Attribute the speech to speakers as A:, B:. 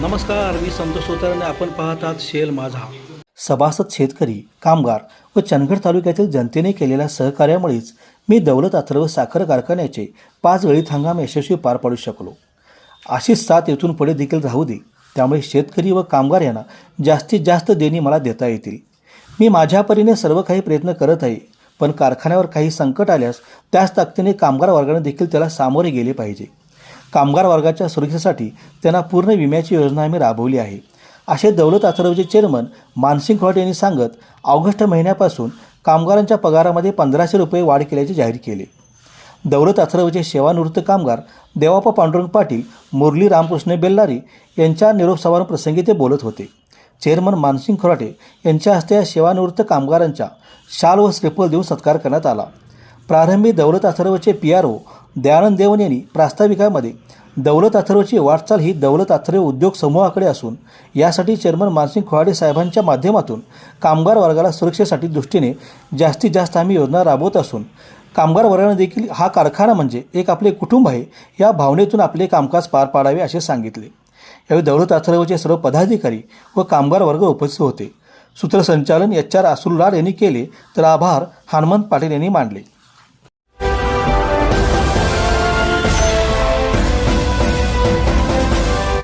A: नमस्कार मी संतोष सोतार आपण पाहत आहात शेल माझा.
B: सभासद शेतकरी कामगार व चंदगड तालुक्यातील जनतेने केलेल्या सहकार्यामुळेच मी दौलत अथर्व साखर कारखान्याचे पाच गळीत हंगाम यशस्वी पार पाडू शकलो. अशीच साथ येथून पुढे देखील राहू दे त्यामुळे शेतकरी व कामगार यांना जास्तीत जास्त देणी मला देता येतील. मी माझ्या परीने सर्व काही प्रयत्न करत आहे पण कारखान्यावर काही संकट आल्यास त्याच ताकदीने कामगार वर्गाने देखील त्याला सामोरे गेले पाहिजे. कामगार वर्गाच्या सुरक्षेसाठी त्यांना पूर्ण विम्याची योजना आम्ही राबवली आहे. असे दौलत अथर्वचे चेअरमन मानसिंग खोट यांनी सांगत ऑगस्ट महिन्यापासून कामगारांच्या पगारामध्ये पंधराशे रुपये वाढ केल्याचे जाहीर केले. दौलत अथर्वचे सेवानिवृत्त कामगार देवाप्पा पांडुरंग पाटील मुरली रामकृष्ण बेल्लारी यांच्या निरोप समारंभ प्रसंगी ते बोलत होते. चेअरमन मानसिंग खोराटे यांच्या हस्ते या सेवानिवृत्त कामगारांच्या शाल व श्रीफल देऊन सत्कार करण्यात आला. प्रारंभी Daulat अथर्वचे P R O Dayanand Devan यांनी प्रास्ताविकामध्ये दौलत अथर्वची वाटचाल ही दौलत अथर्व उद्योग समूहाकडे असून यासाठी चेअरमन मानसिंग खुवाडे साहेबांच्या माध्यमातून कामगार वर्गाला सुरक्षेसाठी दृष्टीने जास्तीत जास्त आम्ही योजना राबवत असून कामगार वर्गाने देखील हा कारखाना म्हणजे एक आपले कुटुंब आहे या भावनेतून आपले कामकाज पार पाडावे असे सांगितले. यावेळी दौलत अथर्वचे सर्व पदाधिकारी व कामगार वर्ग उपस्थित होते. सूत्रसंचालन एच आर असुलराड यांनी केले तर आभार हनुमंत पाटील यांनी मांडले